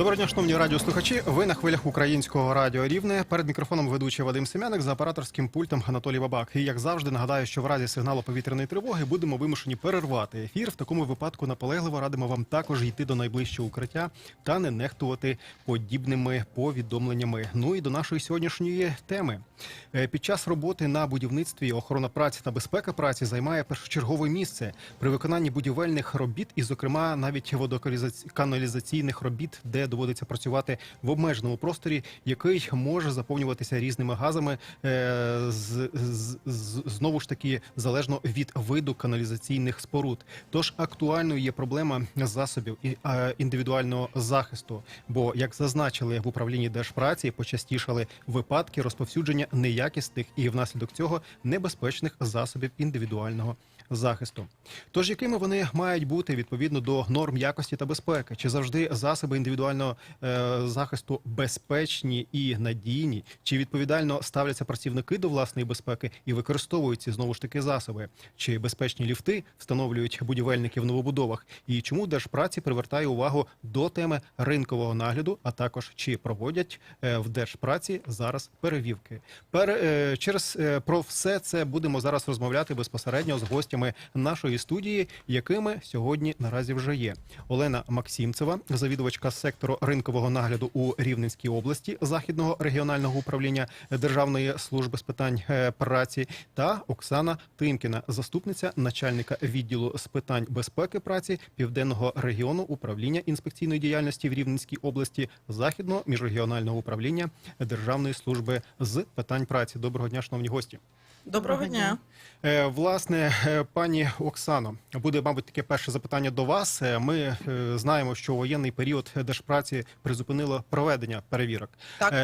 Доброго дня, шановні радіослухачі. Ви на хвилях українського радіо Рівне. Перед мікрофоном ведучий Вадим Семяник за операторським пультом Анатолій Бабак. І як завжди нагадаю, що в разі сигналу повітряної тривоги будемо вимушені перервати ефір. В такому випадку наполегливо радимо вам також йти до найближчого укриття та не нехтувати подібними повідомленнями. Ну і до нашої сьогоднішньої теми. Е, Під час роботи на будівництві охорона праці та безпека праці займає першочергове місце при виконанні будівельних робіт, і, зокрема, навіть водоканалізаційних робіт, де доводиться працювати в обмеженому просторі, який може заповнюватися різними газами, е, з, з, з- знову ж таки залежно від виду каналізаційних споруд. Тож актуальною є проблема засобів і індивідуального захисту. Бо, як зазначили в управлінні держпраці, почастішали випадки розповсюдження неякісних і внаслідок цього небезпечних засобів індивідуального захисту. Тож, якими вони мають бути відповідно до норм якості та безпеки? Чи завжди засоби індивідуального е, захисту безпечні і надійні? Чи відповідально ставляться працівники до власної безпеки і використовують ці знову ж таки засоби? Чи безпечні ліфти встановлюють будівельники в новобудовах? І чому держпраці привертає увагу до теми ринкового нагляду, а також чи проводять е, в держпраці зараз перевірки? Пер, е, через е, про все це будемо зараз розмовляти безпосередньо з гостями нашої студії, якими сьогодні наразі вже є Олена Максимцева, завідувачка сектору ринкового нагляду у Рівненській області Західного регіонального управління Державної служби з питань е, праці, та Оксана Тимкіна, заступниця начальника відділу з питань безпеки праці Південного регіону управління інспекційної діяльності в Рівненській області Західного міжрегіонального управління Державної служби з питань праці. Доброго дня, шановні гості. Доброго дня. Е, Власне, е, пані Оксано, буде, мабуть, таке перше запитання до вас. Е, Ми знаємо, що воєнний період Держпраці призупинило проведення перевірок. Так.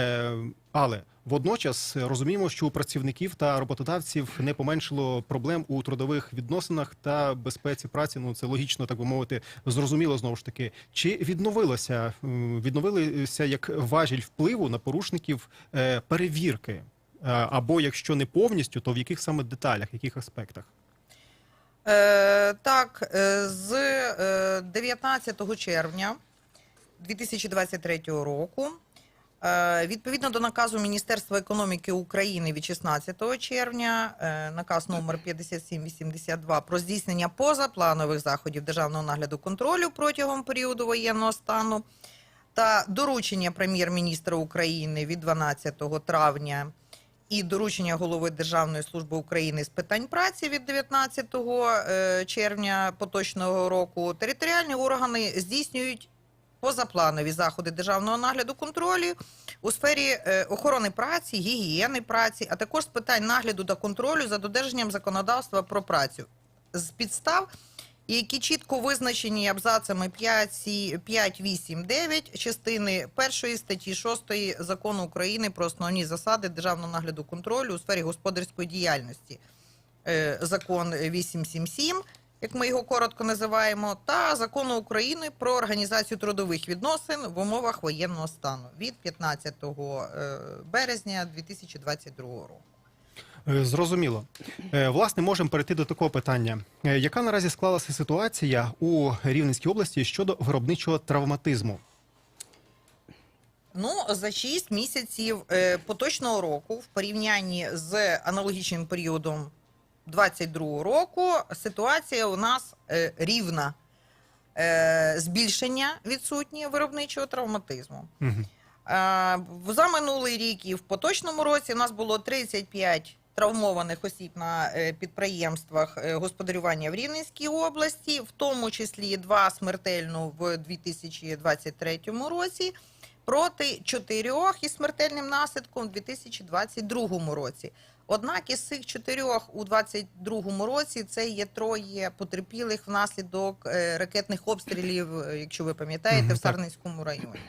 Але водночас розуміємо, що у працівників та роботодавців не поменшило проблем у трудових відносинах та безпеці праці. Ну це логічно, так би мовити, зрозуміло знову ж таки. Чи відновилося відновилися як важіль впливу на порушників перевірки? Е, Або якщо не повністю, то в яких саме деталях, яких аспектах? Е, так, е, з е, 19 червня 2023 року, е, відповідно до наказу Міністерства економіки України від 16 червня, е, наказ номер 5782 про здійснення позапланових заходів державного нагляду контролю протягом періоду воєнного стану та доручення прем'єр-міністра України від 12 травня і доручення голови Державної служби України з питань праці від 19 е, червня поточного року. Територіальні органи здійснюють позапланові заходи державного нагляду контролю у сфері е, охорони праці, гігієни праці, а також з питань нагляду та контролю за додержанням законодавства про працю. З підстав, які чітко визначені абзацами 5, сі- 5, 8, 9 частини 1 статті 6 закону України про основні засади державного нагляду контролю у сфері господарської діяльності. Е, Закон 877, як ми його коротко називаємо, та закону України про організацію трудових відносин в умовах воєнного стану від 15 е, березня 2022 року. Е, Зрозуміло. Е, Власне, можемо перейти до такого питання. Е, Яка наразі склалася ситуація у Рівненській області щодо виробничого травматизму? Ну, за 6 місяців поточного року, в порівнянні з аналогічним періодом 22 року, ситуація у нас рівна. Збільшення відсутнє виробничого травматизму. В- За минулий рік і в поточному році у нас було 35 травмованих осіб на е, підприємствах е, господарювання в Рівненській області, в тому числі два смертельно в 2023 році, проти чотирьох із смертельним наслідком у 2022 році. Однак із цих чотирьох у 2022 році це є троє потерпілих внаслідок е, ракетних обстрілів, якщо ви пам'ятаєте, в так. Сарненському районі.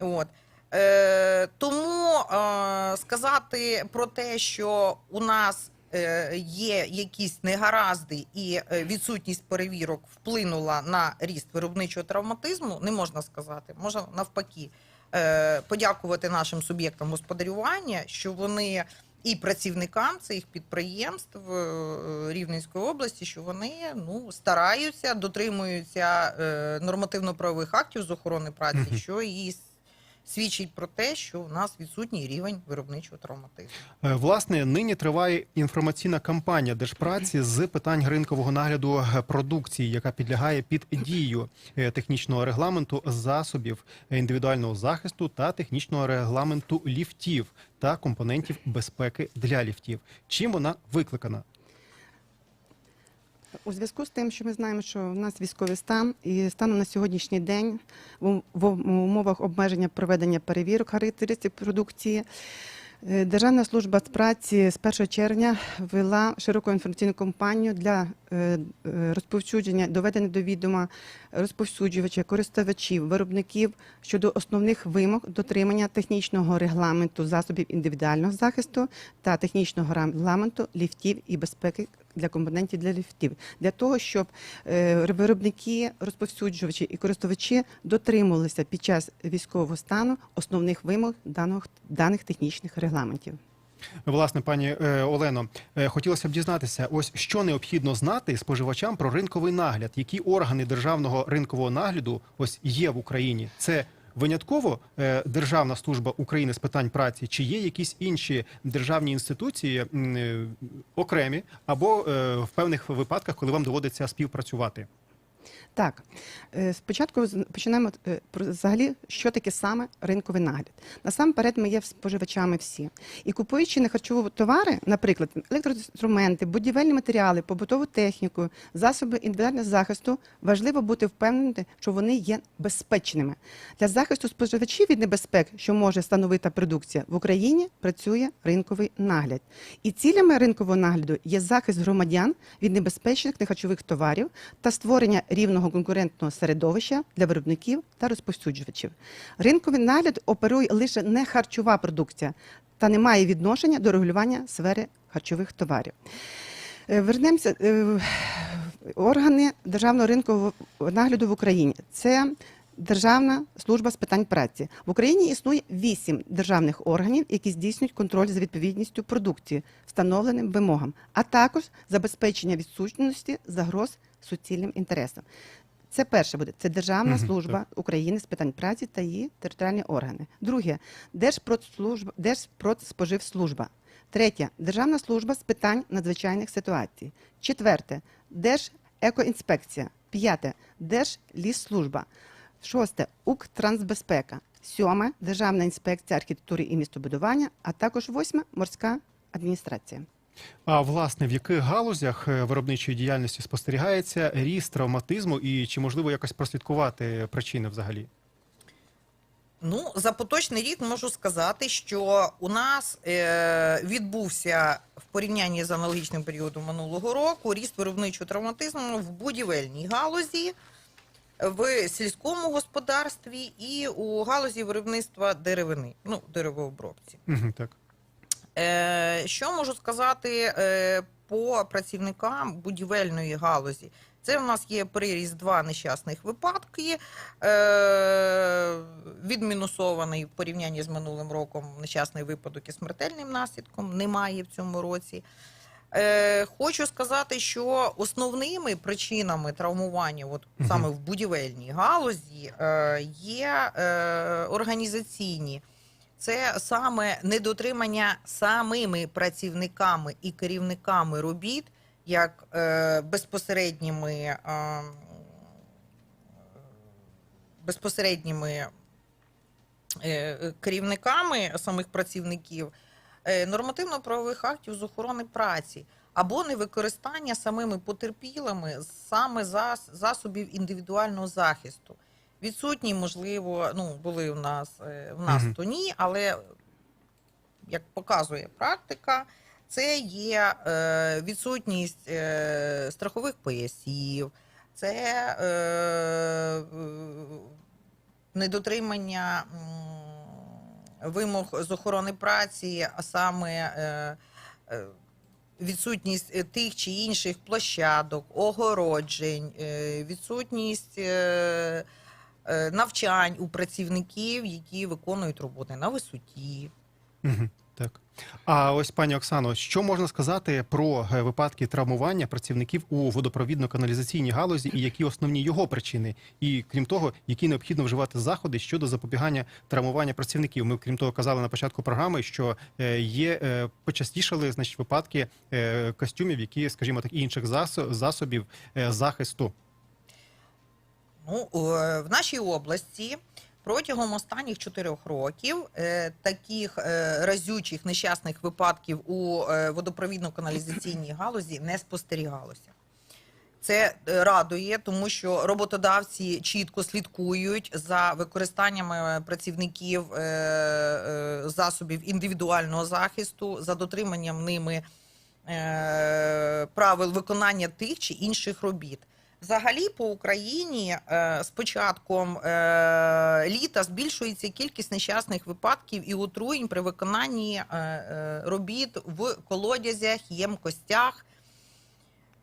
От. Е, тому е, сказати про те, що у нас е, є якісь негаразди і е, відсутність перевірок вплинула на ріст виробничого травматизму, не можна сказати. Можна навпаки е, подякувати нашим суб'єктам господарювання, що вони і працівникам цих підприємств е, Рівненської області, що вони ну стараються, дотримуються е, нормативно-правових актів з охорони праці, що і с- свідчить про те, що у нас відсутній рівень виробничого травматизму. Е, Власне, нині триває інформаційна кампанія Держпраці з питань ринкового нагляду продукції, яка підлягає під дію е, технічного регламенту засобів індивідуального захисту та технічного регламенту ліфтів та компонентів безпеки для ліфтів. Чим вона викликана? У зв'язку з тим, що ми знаємо, що в нас військовий стан, і станом на сьогоднішній день в умовах обмеження проведення перевірок характеристик продукції. е, Державна служба з праці з 1 червня ввела широку інформаційну кампанію для е, е, розповсюдження, доведення до відома розповсюджувачів, користувачів, виробників щодо основних вимог дотримання технічного регламенту засобів індивідуального захисту та технічного регламенту ліфтів і безпеки для компонентів для ліфтів, для того, щоб е, виробники, розповсюджувачі і користувачі дотримувалися під час військового стану основних вимог даного, даних технічних регламентів. Власне, пані е, Олено, е, хотілося б дізнатися, ось що необхідно знати споживачам про ринковий нагляд, які органи державного ринкового нагляду ось є в Україні. Це винятково е, Державна служба України з питань праці, чи є якісь інші державні інституції е, окремі або е, в певних випадках, коли вам доводиться співпрацювати? Так, е, спочатку почнемо е, взагалі, що таке саме ринковий нагляд. Насамперед, ми є споживачами всі. І купуючи нехарчові товари, наприклад, електроінструменти, будівельні матеріали, побутову техніку, засоби індивідуального захисту, важливо бути впевненим, що вони є безпечними. Для захисту споживачів від небезпек, що може становити продукція, в Україні працює ринковий нагляд. І цілями ринкового нагляду є захист громадян від небезпечних нехарчових товарів та створення рівного конкурентного середовища для виробників та розповсюджувачів. Ринковий нагляд оперує лише не харчова продукція та не має відношення до регулювання сфери харчових товарів. Е, Вернемося. е, Органи державного ринкового нагляду в Україні це Державна служба з питань праці в Україні існує вісім державних органів, які здійснюють контроль за відповідністю продукції, встановленим вимогам, а також забезпечення відсутності загроз суцільним інтересам. Це перше буде це Державна служба України з питань праці та її територіальні органи. Друге Держпродслужба, Держпродспоживслужба. Третє Державна служба з питань надзвичайних ситуацій. Четверте Держекоінспекція. П'яте Держлісслужба. Шосте Укртрансбезпека. Сьоме Державна інспекція архітектури і містобудування, а також восьме морська адміністрація. А власне, в яких галузях е, виробничої діяльності спостерігається ріст травматизму і чи можливо якось прослідкувати причини взагалі? Ну, за поточний рік можу сказати, що у нас е, відбувся в порівнянні з аналогічним періодом минулого року ріст виробничого травматизму в будівельній галузі, в сільському господарстві і у галузі виробництва деревини, ну, деревообробці. Мгм, Так. Е, що можу сказати е, по працівникам будівельної галузі? Це в нас є приріст два нещасних випадки. Е, відмінусований в порівнянні з минулим роком нещасний випадок із смертельним наслідком. Немає в цьому році. Хочу сказати, що основними причинами травмування, от саме в будівельній галузі, є організаційні. Це саме недотримання самими працівниками і керівниками робіт, як е, безпосередніми, е, безпосередніми е, керівниками самих працівників е, нормативно-правових актів з охорони праці або невикористання самими потерпілими саме зас- засобів індивідуального захисту. Відсутні, можливо, ну були в нас е, в нас Мгм. то ні, але як показує практика, це є е, відсутність е, страхових поясів, це е, е, недотримання м, вимог з охорони праці, а саме е, е, відсутність е, тих чи інших площадок, огороджень, е, відсутність е, е, навчань у працівників, які виконують роботи на висоті. Мгм. Так. А ось пані Оксано, що можна сказати про е, випадки травмування працівників у водопровідно-каналізаційній галузі і які основні його причини? І крім того, які необхідно вживати заходи щодо запобігання травмування працівників? Ми крім того казали на початку програми, що е, є е, почастішали значить випадки е, костюмів, які, скажімо так, інших засобів е, захисту. Ну, е, в нашій області протягом останніх чотирьох років е, таких е, разючих нещасних випадків у водопровідно-каналізаційній галузі не спостерігалося. Це радує, тому що роботодавці чітко слідкують за використанням працівників засобів індивідуального захисту, за дотриманням ними правил виконання тих чи інших робіт. Взагалі по Україні е, з початком е, літа збільшується кількість нещасних випадків і отруєнь при виконанні е, робіт в колодязях, ємкостях.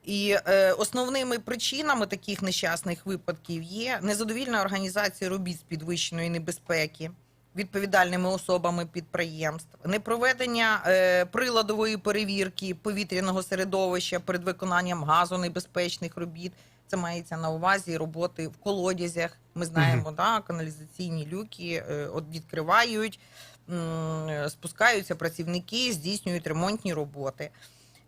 І основними причинами таких нещасних випадків є незадовільна організація робіт з підвищеної небезпеки відповідальними особами підприємств, непроведення е, приладової перевірки повітряного середовища перед виконанням газонебезпечних робіт. Це мається на увазі роботи в колодязях. Ми знаємо, да, каналізаційні люки е, от відкривають, спускаються працівники, здійснюють ремонтні роботи.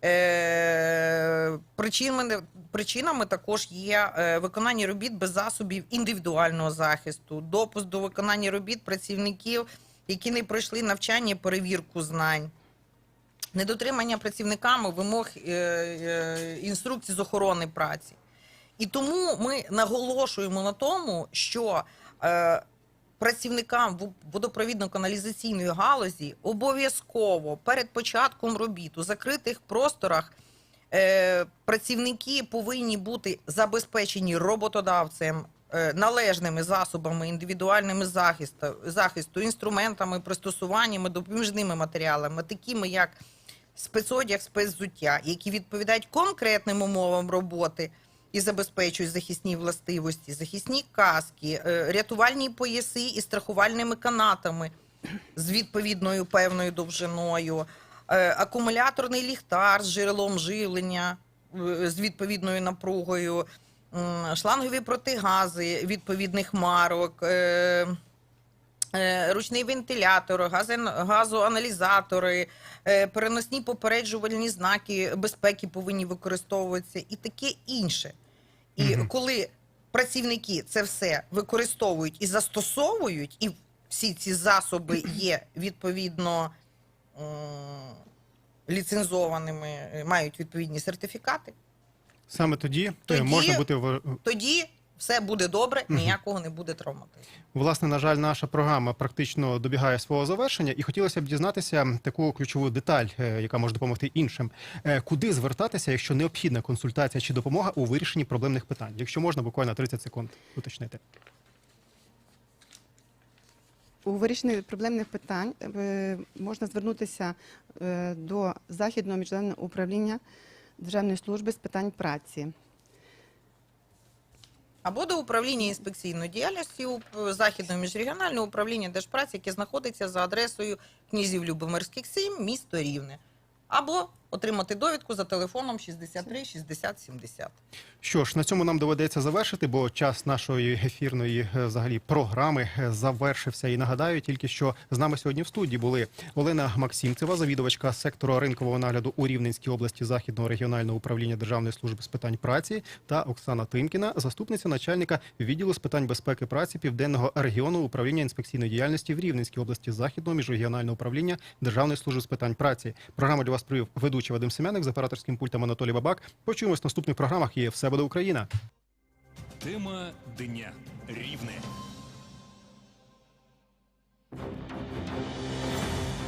Е, причинами, причинами також є е, виконання робіт без засобів індивідуального захисту, допуск до виконання робіт працівників, які не пройшли навчання, перевірку знань, недотримання працівниками вимог е, е, інструкцій з охорони праці. І тому ми наголошуємо на тому, що е, працівникам водопровідно-каналізаційної галузі обов'язково перед початком робіт у закритих просторах е, працівники повинні бути забезпечені роботодавцем е, належними засобами індивідуальними захисту, захисту, інструментами, пристосуваннями, допоміжними матеріалами, такими як спецодяг, спецзуття, які відповідають конкретним умовам роботи і забезпечують захисні властивості, захисні каски, е, рятувальні пояси із страхувальними канатами з відповідною певною довжиною, е, акумуляторний ліхтар з джерелом живлення е, з відповідною напругою, шлангові протигази відповідних марок. Е, Ручний вентилятор, газоаналізатори, е, переносні попереджувальні знаки безпеки повинні використовуватися і таке інше. І Мгм. коли працівники це все використовують і застосовують, і всі ці засоби є відповідно ліцензованими, мають відповідні сертифікати, Саме тоді, Тоді- можна бути тоді все буде добре, ніякого не буде травматизму. Власне, на жаль, наша програма практично добігає свого завершення, і хотілося б дізнатися таку ключову деталь, е, яка може допомогти іншим. Е, Куди звертатися, якщо необхідна консультація чи допомога у вирішенні проблемних питань? Якщо можна, буквально 30 секунд уточнити. У вирішенні проблемних питань е, можна звернутися до Західного міжнародного управління Державної служби з питань праці. Або до управління інспекційної діяльності Західного міжрегіонального управління Держпраці, яке знаходиться за адресою князів Любомирських 7, місто Рівне. Або отримати довідку за телефоном 63 60 70. Що ж, на цьому нам доведеться завершити, бо час нашої ефірної е, взагалі програми е, завершився. І нагадаю, тільки що з нами сьогодні в студії були Олена Максимцева, завідувачка сектору ринкового нагляду у Рівненській області Західного регіонального управління Державної служби з питань праці, та Оксана Тимкіна, заступниця начальника відділу з питань безпеки праці Південного регіону управління інспекційної діяльності в Рівненській області Західного міжрегіонального управління Державної служби з питань праці. Програму для вас провів ведучий Вадим Семеник з операторським пультом Анатолій Бабак. Почуємось в наступних програмах. Є все буде Україна. Тема дня рівне.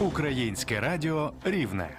Українське радіо Рівне.